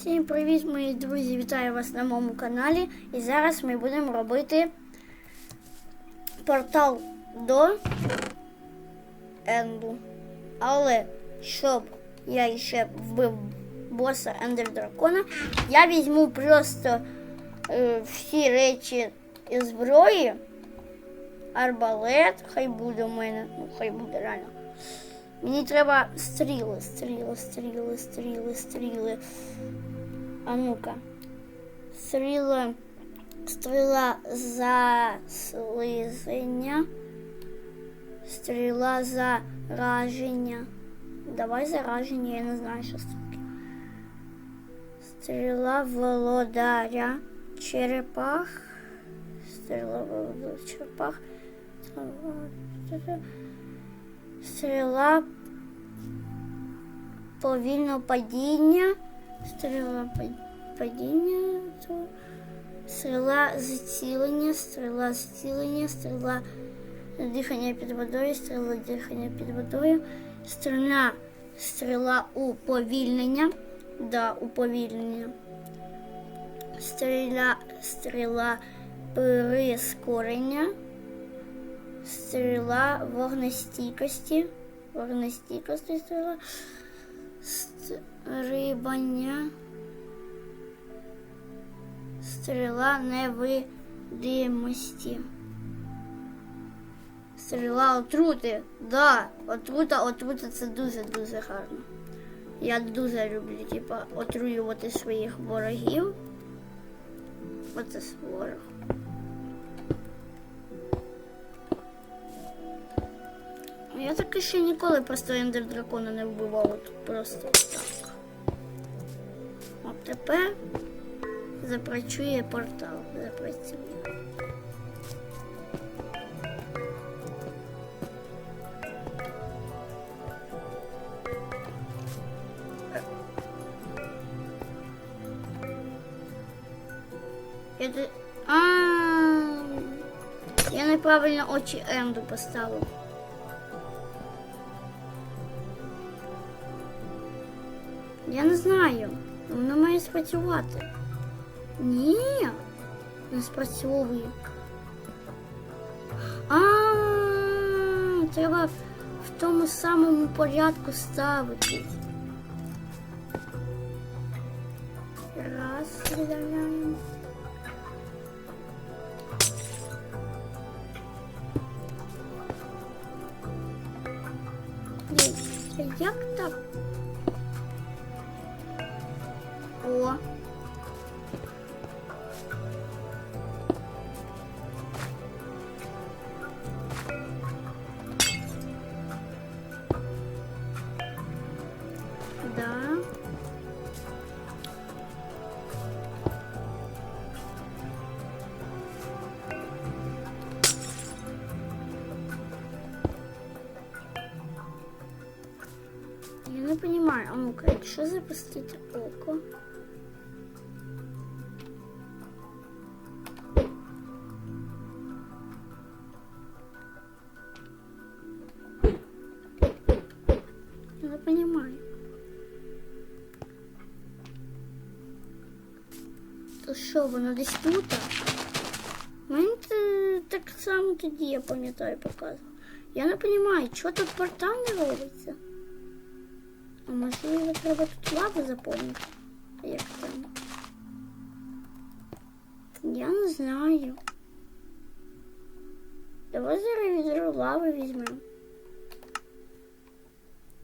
Всім привіт, мої друзі! Вітаю вас на моєму каналі. І зараз ми будемо робити портал до Енду. Але щоб я ще вбив боса Ендер Дракона, я візьму просто е, всі речі і зброї. Арбалет, хай буде у мене, ну хай буде реально. Мені треба стріли, стріли, стріли, стріли, стріли. А ну-ка. Стріла, стріла заслизення. Стріла зараження. Давай зараження, я не знаю, що це таке. Стріла володаря. Черепах. Стріла володаря черепах. Стріла повільного падіння. Стріла падіння. Стріла зцілення, стріла зцілення, стріла дихання під водою, стріла дихання під водою, стріла, стріла уповільнення, да, уповільнення, стріла, стріла прискорення, стріла вогнестійкості, вогнестійкості стріла, стрибання, стріла невидимості. Стріла отрути. Да, отрута, отрута це дуже-дуже гарно. Я дуже люблю, типа, отруювати своїх ворогів. Оце ворог. Я таки ще ніколи просто ендер дракона не вбивав от просто так. От тепер запрацює портал. Запрацює. Я де- А, я неправильно очі Енду поставив. Я не знаю. Воно має спрацювати. Ні, не спрацьовує. А, треба в тому самому порядку ставити. Раз, це Як так? Понимаю, а ну-ка, якщо запустити око. Я понимаю. То що, воно десь тут? Мені так само тоді, я пам'ятаю, показував. Я не розумію, що тут портал не робиться. А можливо, треба тут лаву заповнити? Як там? Я не знаю. Давай зараз відро лави візьмемо.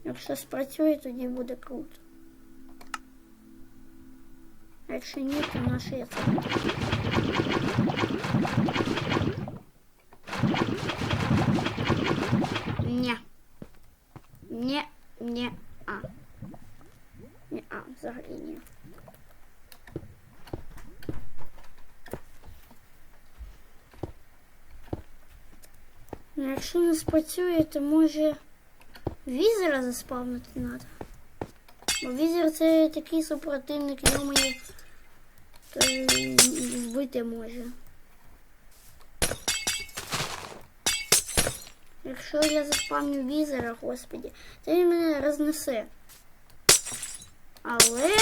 Якщо спрацює, тоді буде круто. А якщо ні, то наше я це. Ні. Ні, ні, А. Ні, а, взагалі ні. Ну, якщо не спрацює, то може візера заспавнити треба. Бо візер це такий супротивник, його мені вбити може. Якщо я заспавню візера, господі, то він мене рознесе. Але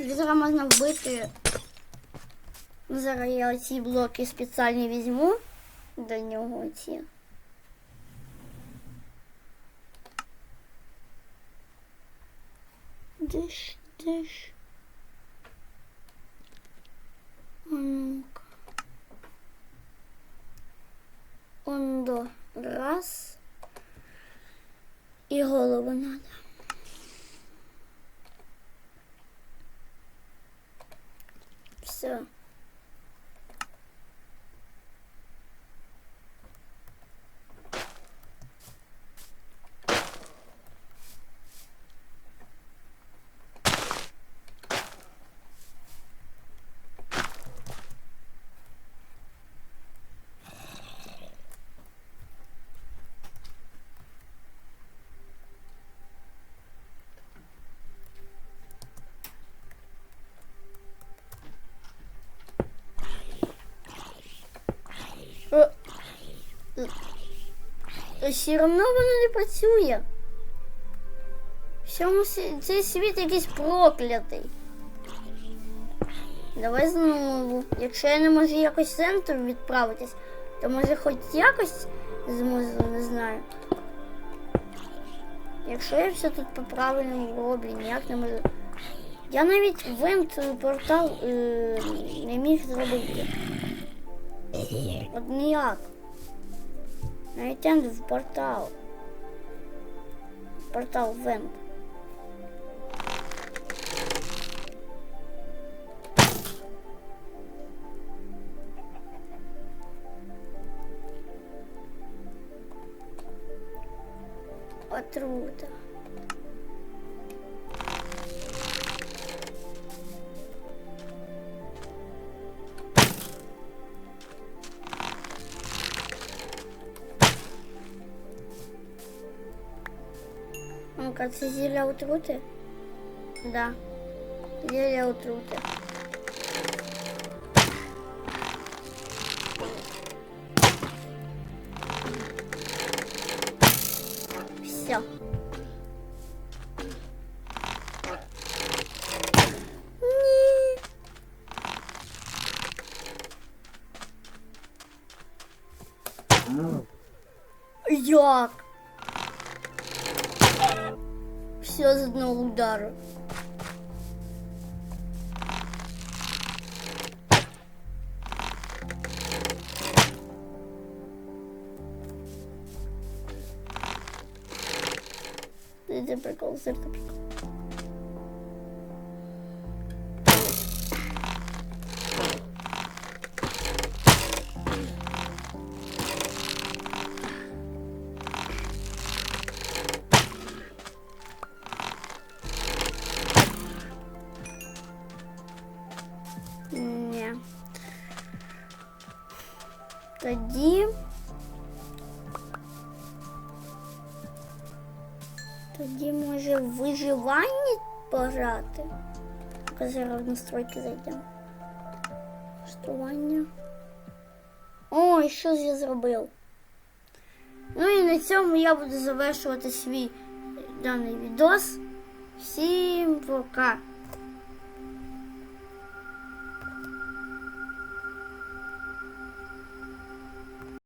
Візера можна вбити. Ну, Зараз я ці блоки спеціальні візьму до нього ці. Де ж, де ж? А ну-ка. Ондо. Раз. І голову надо. Все. Е, е, Все одно воно не працює. Всьому цей світ якийсь проклятий. Давай знову. Якщо я не можу якось в центр відправитись, то може хоч якось зможу, не знаю. Якщо я все тут по правильному роблю, ніяк не можу. Я навіть вент портал е, не міг зробити. От ніяк. Навіть в портал. Портал вент. Отрута. Ну-ка, це зілля отрути? Да. Зілля отрути. Все. Ні. Як? Все з одного удару. Это прикол, это прикол. Тоді. Тоді може в виживанні пограти. Тільки Зараз в настройки зайдемо. Влаштування. Ой, що ж я зробив? Ну і на цьому я буду завершувати свій даний відос. Всім пока!